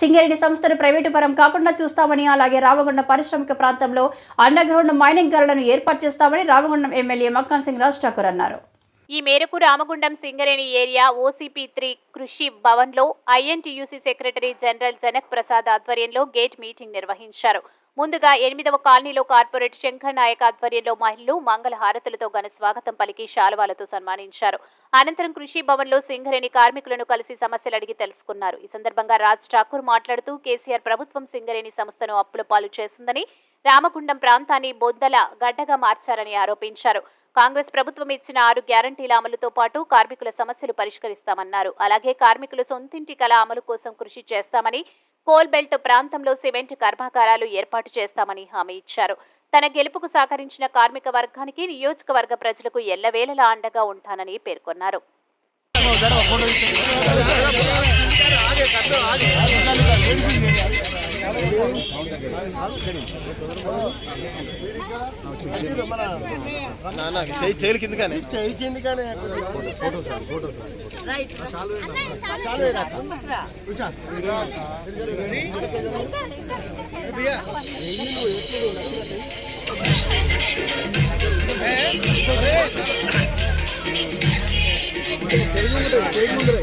సింగరేణి సంస్థను ప్రైవేటు పరం కాకుండా చూస్తామని అలాగే రామగుండం పారిశ్రామిక ప్రాంతంలో అండర్గ్రౌండ్ మైనింగ్ గనులను ఏర్పాటు చేస్తామని రామగుండం ఎమ్మెల్యే మక్కాన్ సింగ్ రాజ్ ఠాకూర్ అన్నారు. ఈ మేరకు Ramagundam Singareni area OCP three కృషి భవన్లో INTUC secretary general Janak Prasad ఆధ్వర్యంలో గేట్ మీటింగ్ నిర్వహించారు. ముందుగా ఎనిమిదవ కాలనీలో కార్పొరేట్ శంకర్ నాయక్ ఆధ్వర్యంలో మహిళలు మంగళ హారతులతో ఘన స్వాగతం పలికి శాలువాలతో సన్మానించారు. అనంతరం కృషి భవన్లో సింగరేణి కార్మికులను కలిసి సమస్యలు అడిగి తెలుసుకున్నారు. ఈ సందర్భంగా రాజ్ ఠాకూర్ మాట్లాడుతూ కేసీఆర్ ప్రభుత్వం సింగరేణి సంస్థను అప్పుల పాలు చేసిందని రామగుండం ప్రాంతాన్ని బొద్దల గడ్డగా మార్చారని ఆరోపించారు. కాంగ్రెస్ ప్రభుత్వం ఇచ్చిన ఆరు గ్యారంటీల అమలుతో పాటు కార్మికుల సమస్యలు పరిష్కరిస్తామన్నారు. అలాగే కార్మికులు సొంతింటి కళ అమలు కోసం కృషి చేస్తామని కోల్ బెల్ట్ ప్రాంతంలో సిమెంట్ కర్మాగారాలు ఏర్పాటు చేస్తామని హామీ ఇచ్చారు. తన గెలుపుకు సహకరించిన కార్మిక వర్గానికి నియోజకవర్గ ప్రజలకు ఎల్లవేళలా అండగా ఉంటానని పేర్కొన్నారు. చెయ్యి చేయి కింద కానీ చెయ్యి కింద కానీ photo sir photo sir Usha మొత్తం చేంజ్ లేదు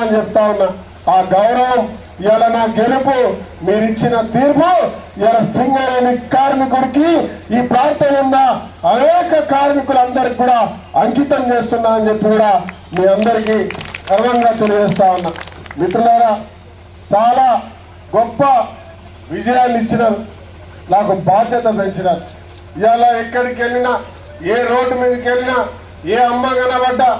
అని చెప్తా ఉన్నా. ఆ గౌరవం ఇలా నా గెలుపు మీరు ఇచ్చిన తీర్పు ఇలా సింగరేణి కార్మికుడికి ఈ ప్రాంతం ఉన్న అనేక కార్మికులందరికి కూడా అంకితం చేస్తున్నా అని చెప్పి కూడా మీ అందరికీ గర్వంగా తెలియజేస్తా ఉన్నా. మిత్రులారా చాలా గొప్ప విజయాన్ని ఇచ్చినారు. నాకు బాధ్యత పెంచినారు. ఇవాళ ఎక్కడికి వెళ్ళినా ఏ రోడ్డు మీదకి వెళ్ళినా ఏ అమ్మ కనబడ్డా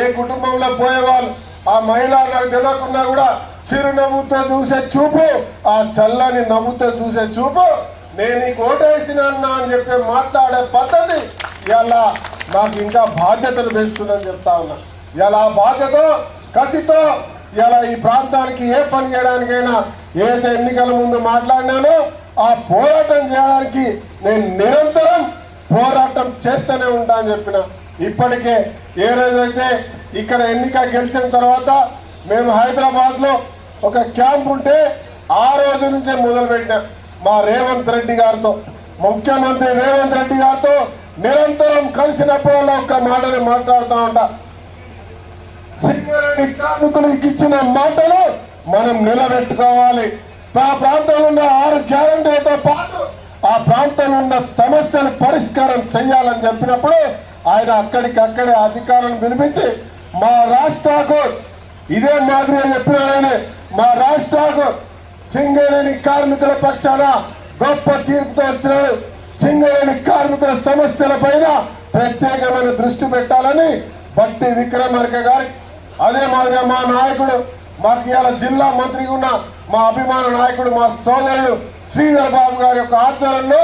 ఏ కుటుంబంలో పోయేవాళ్ళు ఆ మహిళ నాకు తెలియకుండా కూడా చిరునవ్వుతో చూసే చూపు ఆ చల్లని నవ్వుతో చూసే చూపు నేను ఈ కోటేసిన అని చెప్పి మాట్లాడే పద్ధతి ఇలా నాకు ఇంకా బాధ్యతలు పెంచుతుందని చెప్తా ఉన్నా. ఇలా బాధ్యత ఖచ్చితం. ఇలా ఈ ప్రాంతానికి ఏ పని చేయడానికైనా ఏదైతే ఎన్నికల ముందు మాట్లాడినానో ఆ పోరాటం చేయడానికి నేను నిరంతరం పోరాటం చేస్తూనే ఉంటా అని చెప్పిన. ఇప్పటికే ఏ రోజైతే ఇక్కడ ఎన్నిక గెలిచిన తర్వాత మేము హైదరాబాద్లో ఒక క్యాంప్ ఉంటే ఆ రోజు నుంచే మొదలు పెట్టాం మా రేవంత్ రెడ్డి గారితో. ముఖ్యమంత్రి రేవంత్ రెడ్డి గారితో నిరంతరం కలిసినప్పుడల్లా ఒక్క మాటని మాట్లాడుతూ ఉంటా. సింగరేణి కార్మికులకు ఇచ్చిన మాటలు మనం నిలబెట్టుకోవాలి. మా ప్రాంతంలో ఉన్న ఆరు గ్యారంటీలతో పాటు ఆ ప్రాంతంలో ఉన్న సమస్యలు పరిష్కారం చేయాలని చెప్పినప్పుడు ఆయన అక్కడికి అక్కడే అధికారులను పిలిపించి మా రాష్ట్రకు ఇదే మాదిరిగా చెప్పినారని మా రాష్ట్రకు సింగరేణి కార్మికుల పక్షాన గొప్ప తీర్పుతో వచ్చినాడు. సింగరేణి కార్మికుల సమస్యల పైన ప్రత్యేకమైన దృష్టి పెట్టాలని బట్టి విక్రమార్క గారి అదే మాదిరిగా మా నాయకుడు మాకు ఇవాళ జిల్లా మంత్రిగా ఉన్న మా అభిమాన నాయకుడు మా సోదరుడు శ్రీధర్ బాబు గారి యొక్క ఆధ్వర్యంలో